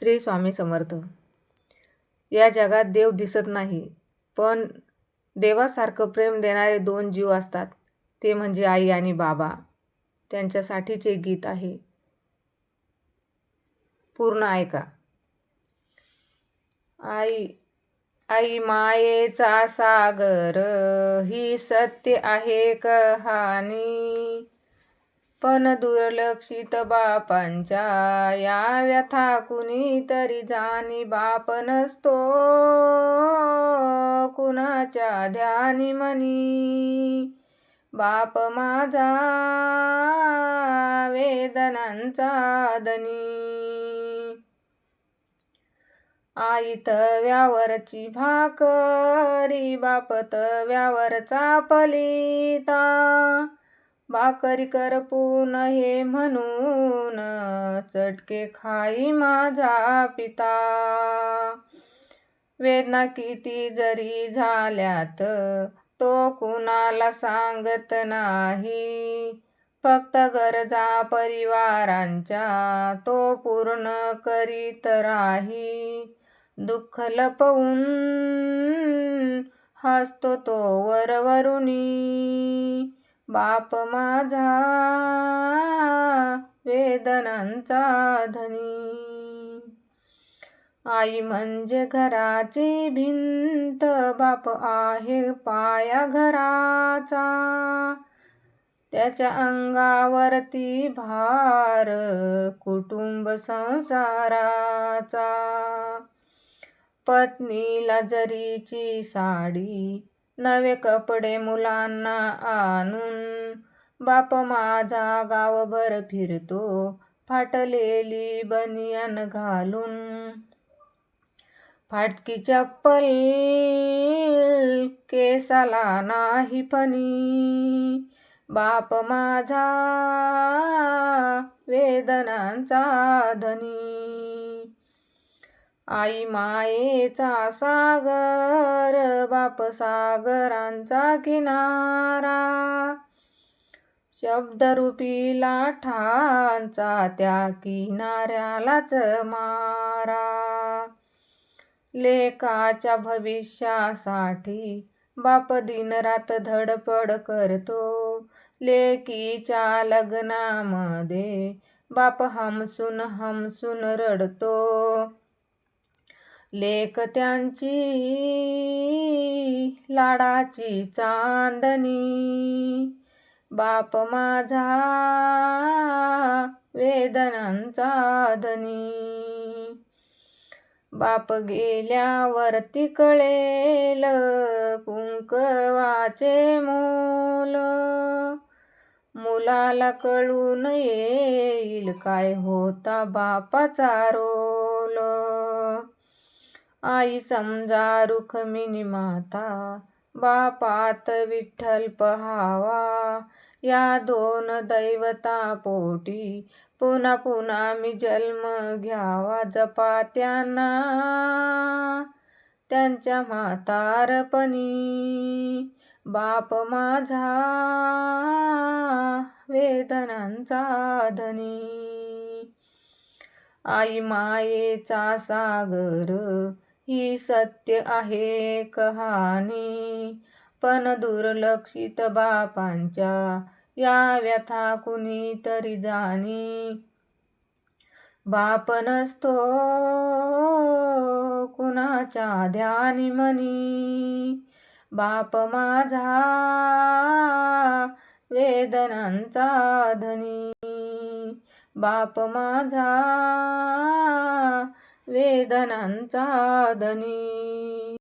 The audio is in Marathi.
श्री स्वामी समर्थ. या जगात देव दिसत नाही पण देवासारखं प्रेम देणारे दोन जीव असतात ते म्हणजे आई आणि बाबा. त्यांच्यासाठीचे गीत आहे. पूर्ण ऐका. आई आई मायेचा सागर ही सत्य आहे कहाणी. पण दुर्लक्षित बापांच्या या व्यथा कुणीतरी जाणी बाप नसतो. कुणाच्या ध्यानी मनी? बाप माझा वेदनांचा दनी आई तव्यावरची भाकरी बाप तव्यावरचा पलिता भाकरी करपून हे म्हणून चटके खाई माझा पिता. वेदना किती जरी झाल्यात तो कुणाला सांगत नाही. फक्त गरजा परिवारांच्या तो पूर्ण करीत राही. दुःख लपवून हसतो तो वरवरुणी बाप माझा वेदनांचा धनी. आई म्हणजे घराची भिंत बाप आहे पाया घराचा. त्याच्या अंगावरती भार कुटुंब संसाराचा. पत्नीला जरीची साडी नवे कपडे मुलांना आणून बाप माझा गावभर फिरतो. फाटलेली बनियान घालून फाटकी चप्पल केसाला नाही फनी बाप माझा वेदनांचा धनी. आई मायेचा सागर बाप सागरांचा किनारा. शब्दरूपी लाठांचा त्या किनाऱ्यालाच मारा. लेकाच्या भविष्यासाठी बाप दिनरात धडपड करतो. लेकीच्या लग्नामध्ये बाप हमसून हमसून रडतो. लेक त्यांची लाडाची चांदणी. बाप माझा वेदनांचा धनी. बाप गेल्यावरती कळेल कुंकवाचे मोल. मुलाला कळून येईल काय होता बापाचा रोल. आई समजा रुक्मिणी माता बापात विठ्ठल पहावा. या दोन दैवता पोटी पुन्हा पुन्हा मी जन्म घ्यावा जपा त्यांना त्यांच्या म्हातारपणी बाप माझा वेदनांचा धनी. आई मायेचा सागर ही सत्य आहे कहाणी पण दुर्लक्षित बापांच्या या व्यथा कुणीतरी जाणी. बाप नसतो कुणाच्या ध्यानी मनी बाप माझा वेदनांचा धनी. बाप माझा वेदनांचा धनी